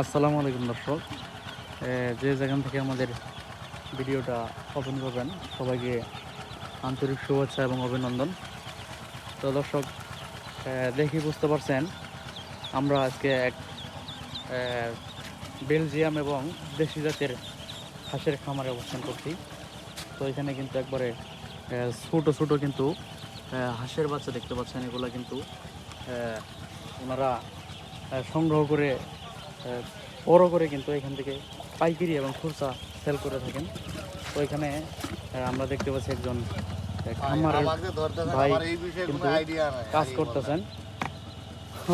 আসসালামু আলাইকুম দর্শক। যে যেখান থেকে আমাদের ভিডিওটা ওপেন করবেন, সবাইকে আন্তরিক শুভেচ্ছা এবং অভিনন্দন। তো দর্শক দেখি বুঝতে পারছেন, আমরা আজকে এক বেলজিয়াম এবং দেশি জাতের হাঁসের খামারে অবস্থান করছি। তো এখানে কিন্তু একবারে ছোটো ছোটো কিন্তু হাঁসের বাচ্চা দেখতে পাচ্ছেন। এগুলো কিন্তু ওনারা সংগ্রহ করে বড় করে কিন্তু এখান থেকে পাইকারি এবং খুচরা সেল করে থাকেন। তো এখানে আমরা দেখতে পাচ্ছি একজন খামারের ভাই কিন্তু কাজ আমি করতেছেন।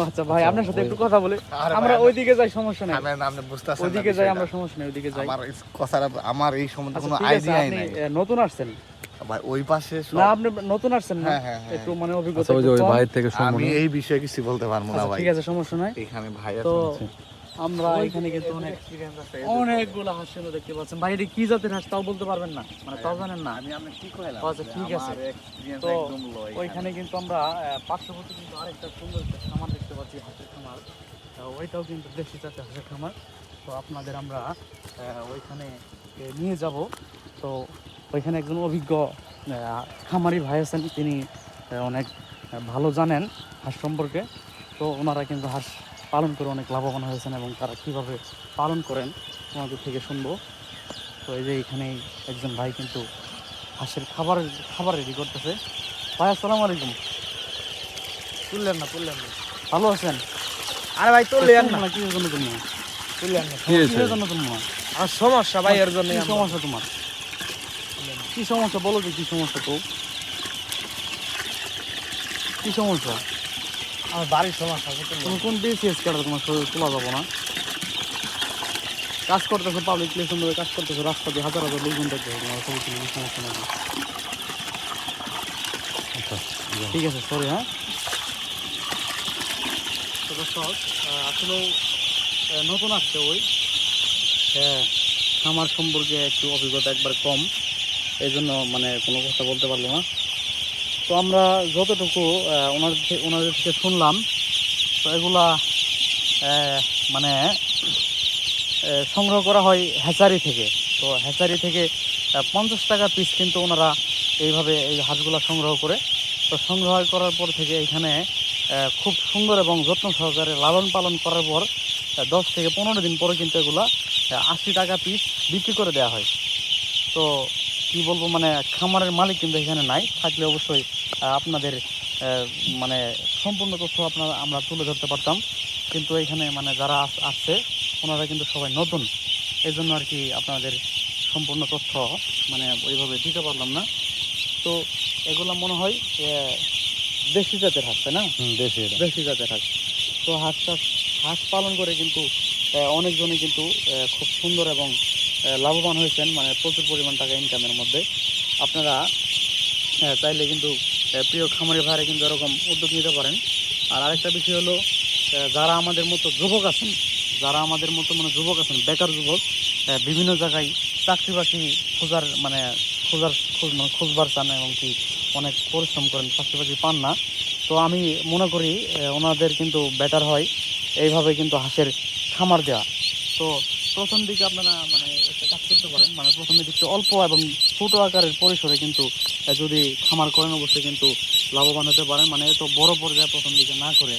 আচ্ছা ভাই আপনার সাথে একটু কথা বলি। আমরা ওইদিকে যাই সমস্যা নাই। আপনি বুঝতেছেন ওইদিকে যাই আমরা সমস্যা নেই ওইদিকে যাই। আমার এই আমার এই সম্বন্ধে আচ্ছা কোনো আইডিয়াই নাই। নতুন আসছেন? ভাই ওই পাশে না আপনি নতুন আসছেন না? হ্যাঁ, হ্যাঁ, হ্যাঁ। একটু মানে অভিজ্ঞতা আচ্ছা ওই একটু ওই থেকে আমি এই বিষয়ে কিছু বলতে পারব না আচ্ছা, ভাই। ঠিক আছে সমস্যা নাই। এখানে ভাই আছে। আমরা এখানে কিন্তু অনেক অনেকগুলো হাঁস দেখতে পাচ্ছেন। ভাই এটা কি জাতের হাঁস তাও বলতে পারবেন না? মানে তাও জানেন না? আমি আপনি কি কইলাম আচ্ছা, ঠিক আছে। তো ওইখানে কিন্তু আমরা পার্শ্ববর্তী কিন্তু আরেকটা সুন্দর খামার দেখতে পাচ্ছি হাঁসের খামার। ওইটাও কিন্তু দেশি জাতের হাঁসের খামার। তো আপনাদের আমরা ওইখানে নিয়ে যাব। তো ওইখানে একজন অভিজ্ঞ খামারি ভাই আছেন। তিনি অনেক ভালো জানেন হাঁস সম্পর্কে। তো ওনারা কিন্তু হাঁস পালন করে অনেক লাভবান হয়েছেন এবং তারা কীভাবে পালন করেন ওনাদের থেকে শুনব। তো এই যে এখানে একজন ভাই কিন্তু হাঁসের খাবার খাবার রেডি করতেছে। ভাই আসসালামু আলাইকুম। তুললেন না তুললেন না। ভালো আছেন? আরে ভাই তুললেন না। কিসের জন্য তুমি তুললেন না। কি জন্য তুমি আর সমস্যা ভাই এর জন্য কি সমস্যা তোমার? কি সমস্যা? বলো তো কি সমস্যা তো। কি সমস্যা? আমার বাড়ির সমস্যা তুমি কোন বিসিএস কার্ডে তোমার তোলা যাব না? কাজ করতেছো পাবলিক মধ্যে কাজ করতেছো রাস্তা দিয়ে হাজার হাজার লোকজন দেখতে হবে তোমার সমস্যা নেই। সমস্যা নেই ঠিক আছে সরি হ্যাঁ? তো দর্শক আহ, আসলেও নতুন আসছে ওই। হ্যাঁ খামার সম্পর্কে একটু অভিজ্ঞতা একবার কম। এই জন্য মানে কোনো কথা বলতে পারল না। তো আমরা যতটুকু ওনাদের থেকে ওনাদের থেকে শুনলাম, তো এগুলা মানে সংগ্রহ করা হয় হ্যাচারি থেকে। তো হ্যাচারি থেকে পঞ্চাশ টাকা পিস কিন্তু ওনারা এইভাবে এই হাঁসগুলা সংগ্রহ করে। তো সংগ্রহ করার পর থেকে এখানে খুব সুন্দর এবং যত্ন সহকারে লালন পালন করার পর দশ থেকে পনেরো দিন পরে কিন্তু এগুলা আশি টাকা পিস বিক্রি করে দেওয়া হয়। তো কি বলব মানে খামারের মালিক কিন্তু এখানে নাই, থাকলে অবশ্যই আপনাদের মানে সম্পূর্ণ তথ্য আপনারা আমরা তুলে ধরতে পারতাম। কিন্তু এখানে মানে যারা আস- আসছে ওনারা কিন্তু সবাই নতুন। এই জন্য আর কি আপনাদের সম্পূর্ণ তথ্য মানে ওইভাবে দিতে পারলাম না। তো এগুলো মনে হয় দেশি জাতের হাঁস তাই না? দেশি দেশি জাতের হাঁস। তো হাঁস চাষ হাঁস পালন করে কিন্তু অনেকজনই কিন্তু খুব সুন্দর এবং লাভবান হয়েছেন মানে প্রচুর পরিমাণ টাকা ইনকামের মধ্যে। আপনারা চাইলে কিন্তু প্রিয় খামারি ভাইরা কিন্তু এরকম উদ্যোগ নিতে পারেন। আর আরেকটা বিষয় হলো যারা আমাদের মতো যুবক আছেন, যারা আমাদের মতো মানে যুবক আছেন, বেকার যুবক বিভিন্ন জায়গায় চাকরি বাকরি খোঁজার মানে খোঁজার খোঁজ মানে খুঁজবার চান এবং কি অনেক পরিশ্রম করেন চাকরি বাকরি পান না। তো আমি মনে করি ওনাদের কিন্তু বেটার হয়, এইভাবে কিন্তু হাঁসের খামার দেওয়া। তো প্রথম দিকে আপনারা মানে একটা কাজ করতে পারেন। মানে প্রথম দিকে অল্প এবং ছোটো আকারের পরিসরে কিন্তু যদি খামার করেন অবশ্যই কিন্তু লাভবান হতে পারেন। মানে এত বড় পর্যায়ে প্রথম দিকে না করে।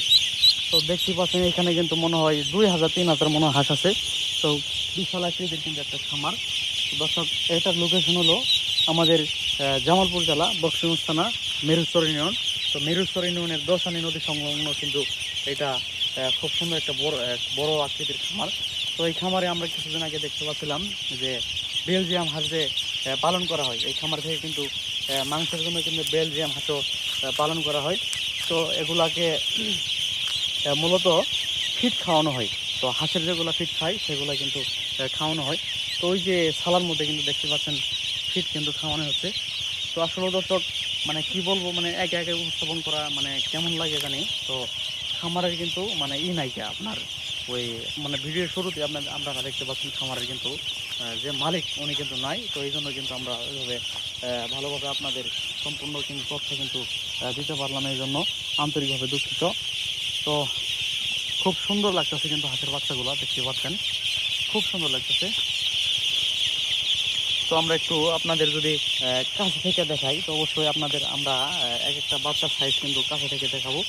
তো দেখতে পাচ্ছেন এখানে কিন্তু মনে হয় দুই হাজার, তিন হাজার মনে হয় হাঁস আছে। তো বিশাল আকৃতির কিন্তু একটা খামার। দর্শক, এটার লোকেশন হলো আমাদের জামালপুর জেলা, বক্সিগঞ্জ থানা মেরুস্তর ইউনিয়ন। তো মেরুস্তর ইউনিয়নের দশানি নদী সংলগ্ন কিন্তু এটা খুব সুন্দর একটা বড় বড় আকৃতির খামার। তো এই খামারে আমরা কিছুদিন আগে দেখতে পাচ্ছিলাম যে বেলজিয়াম হাঁস যে পালন করা হয়। এই খামার থেকে কিন্তু মাংসের জন্য কিন্তু বেলজিয়াম হাঁসও পালন করা হয়। তো এগুলাকে মূলত ফিট খাওয়ানো হয়। তো হাঁসের যেগুলো ফিট খায়, সেগুলো কিন্তু খাওয়ানো হয়। তো ওই যে সালার মধ্যে কিন্তু দেখতে পাচ্ছেন, ফিট কিন্তু খাওয়ানো হচ্ছে। তো আসলে দর্শক মানে কি বলব মানে একে একে উপস্থাপন করা মানে কেমন লাগে জানি। তো খামারের কিন্তু মানে ই নাইকা আপনার। ওই মানে ভিডিওর শুরুতে আপনার, আপনারা দেখতে পাচ্ছেন খামারের কিন্তু যে মালিক উনি কিন্তু নাই। তো এই জন্য কিন্তু আমরা ওইভাবে ভালোভাবে আপনাদের সম্পূর্ণ কিন্তু তথ্য কিন্তু দিতে পারলাম এই জন্য আন্তরিকভাবে দুঃখিত। তো খুব সুন্দর লাগতেছে কিন্তু হাঁসের বাচ্চাগুলো, দেখতে পাচ্ছেন। খুব সুন্দর লাগতেছে। তো আমরা একটু আপনাদের যদি কাছে থেকে দেখাই, তো অবশ্যই আপনাদের আমরা এক একটা বাচ্চার সাইজ কিন্তু কাছে থেকে দেখাবো।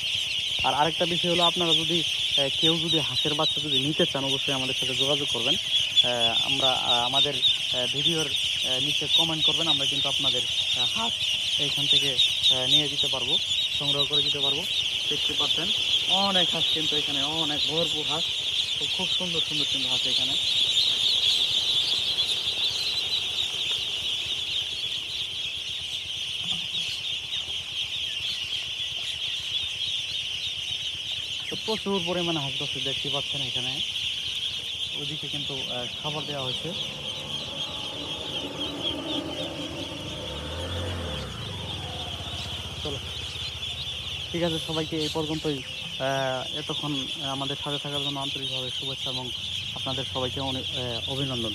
আর আরেকটা বিষয় হলো আপনারা যদি কেউ যদি হাঁসের বাচ্চা যদি নিতে চান, অবশ্যই আমাদের সাথে যোগাযোগ করবেন। আমরা আমাদের ভিডিওর নিচে কমেন্ট করবেন, আমরা কিন্তু আপনাদের হাঁস এইখান থেকে নিয়ে দিতে পারব, সংগ্রহ করে দিতে পারব। দেখতে পাচ্ছেন, অনেক হাঁস কিন্তু এখানে, অনেক ভরপুর হাঁস। খুব সুন্দর সুন্দর কিন্তু হাঁস এখানে। তো প্রচুর পরিমাণে হাঁস দেখতে পাচ্ছেন এখানে। ওইদিকে কিন্তু খাবার দেওয়া হয়েছে। চলো। ঠিক আছে, সবাইকে এই পর্যন্তই এতক্ষণ আমাদের সাথে থাকার জন্য আন্তরিকভাবে শুভেচ্ছা এবং আপনাদের সবাইকে অনেক অভিনন্দন।